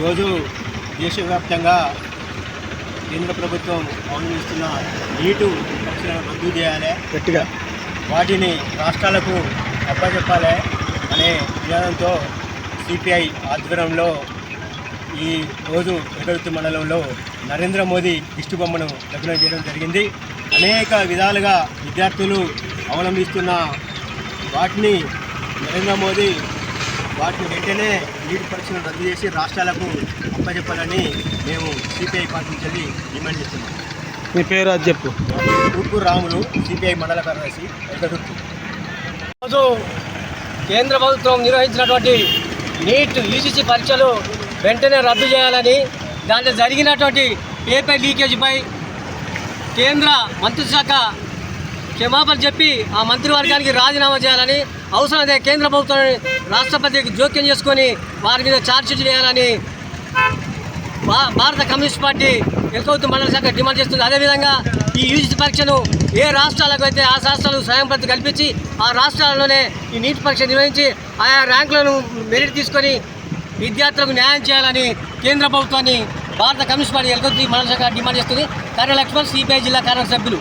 ఈరోజు దేశవ్యాప్తంగా కేంద్ర ప్రభుత్వం అవలంబిస్తున్న నీటు పరీక్షలను రద్దు చేయాలి గట్టిగా. వాటిని రాష్ట్రాలకు అప్పచెప్పాలి అనే విధానంతో సిపిఐ ఆధ్వర్యంలో ఈ రోజు ఎగరుతు మండలంలో నరేంద్ర మోదీ దిష్టి బొమ్మను దగ్నం చేయడం జరిగింది. అనేక విధాలుగా విద్యార్థులు అవలంబిస్తున్న వాటిని నరేంద్ర మోదీ వాటిని వెంటనే నీటి పరీక్షను రద్దు చేసి రాష్ట్రాలకు అప్పచెప్పాలని మేము సిపిఐ పార్టీ నుంచి వెళ్ళి డిమాండ్ చేస్తున్నాం. మీ పేరు అది చెప్పు. తూర్పు రాములు సిపిఐ మండల కార్యదర్శి ఎగదుర్తి రోజు కేంద్ర ప్రభుత్వం నిర్వహించినటువంటి నీట్ యూజీసీ పరీక్షలు వెంటనే రద్దు చేయాలని దాంట్లో జరిగినటువంటి పేపర్ లీకేజీపై కేంద్ర మంత్రిశాఖ క్షమాపణ చెప్పి ఆ మంత్రివర్గానికి రాజీనామా చేయాలని అవసరమైతే కేంద్ర ప్రభుత్వం రాష్ట్రపతికి జోక్యం చేసుకొని వారి మీద ఛార్జ్షీట్ చేయాలని భా- భారత కమ్యూనిస్ట్ పార్టీ ఎల్కౌతు మండల శాఖ డిమాండ్ చేస్తుంది. అదేవిధంగా ఈ యూజీసీ పరీక్షను ఏ రాష్ట్రాలకు అయితే ఆ రాష్ట్రాలు స్వయం ప్రతి కల్పించి ఆ రాష్ట్రాల్లోనే ఈ నీట్ పరీక్ష నిర్వహించి ఆయా ర్యాంకులను మెరిట్ తీసుకొని విద్యార్థులకు న్యాయం చేయాలని కేంద్ర ప్రభుత్వాన్ని భారత కమ్యూనిస్ట్ పార్టీ ఎల్కొద్ది మండల శాఖ డిమాండ్ చేస్తుంది. కార్యలక్ష్మణ్ సిపిఐ జిల్లా కార్యవర్గ సభ్యులు